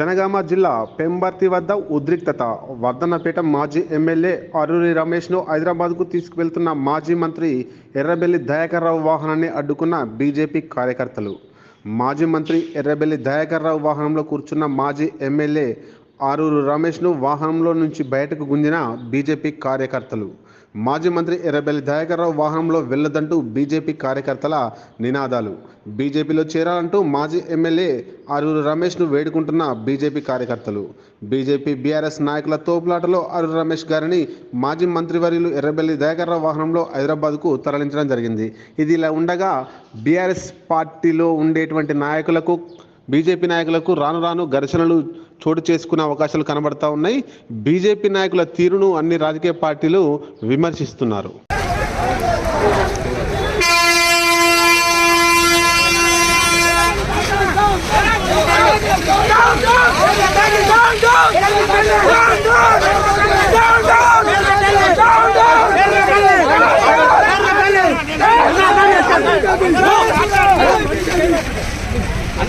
జనగామ జిల్లా పెంబర్తి వద్ద ఉద్రిక్తత. వర్ధన్నపేట మాజీ ఎమ్మెల్యే అరూరి రమేష్ను హైదరాబాద్కు తీసుకువెళ్తున్న మాజీ మంత్రి ఎర్రబెల్లి దయాకర్ రావు వాహనాన్ని అడ్డుకున్న బీజేపీ కార్యకర్తలు. మాజీ మంత్రి ఎర్రబెల్లి దయాకర్ రావు వాహనంలో కూర్చున్న మాజీ ఎమ్మెల్యే ఆరూరు రమేష్ను వాహనంలో నుంచి బయటకు గుంజిన బీజేపీ కార్యకర్తలు. మాజీ మంత్రి ఎర్రబెల్లి దయాకర్ రావు వాహనంలో వెళ్ళదంటూ బీజేపీ కార్యకర్తల నినాదాలు. బీజేపీలో చేరాలంటూ మాజీ ఎమ్మెల్యే అరూరు రమేష్ను వేడుకుంటున్న బీజేపీ కార్యకర్తలు. బీజేపీ బీఆర్ఎస్ నాయకుల తోపులాటలో అరూరు రమేష్ గారిని మాజీ మంత్రివర్యులు ఎర్రబెల్లి దయాకర్ రావు వాహనంలో హైదరాబాద్కు తరలించడం జరిగింది. ఇది ఇలా ఉండగా బీఆర్ఎస్ పార్టీలో ఉండేటువంటి నాయకులకు బీజేపీ నాయకులకు రాను రాను ఘర్షణలు చోటు చేసుకునే అవకాశాలు కనబడతా ఉన్నాయి. బీజేపీ నాయకుల తీరును అన్ని రాజకీయ పార్టీలు విమర్శిస్తున్నారు.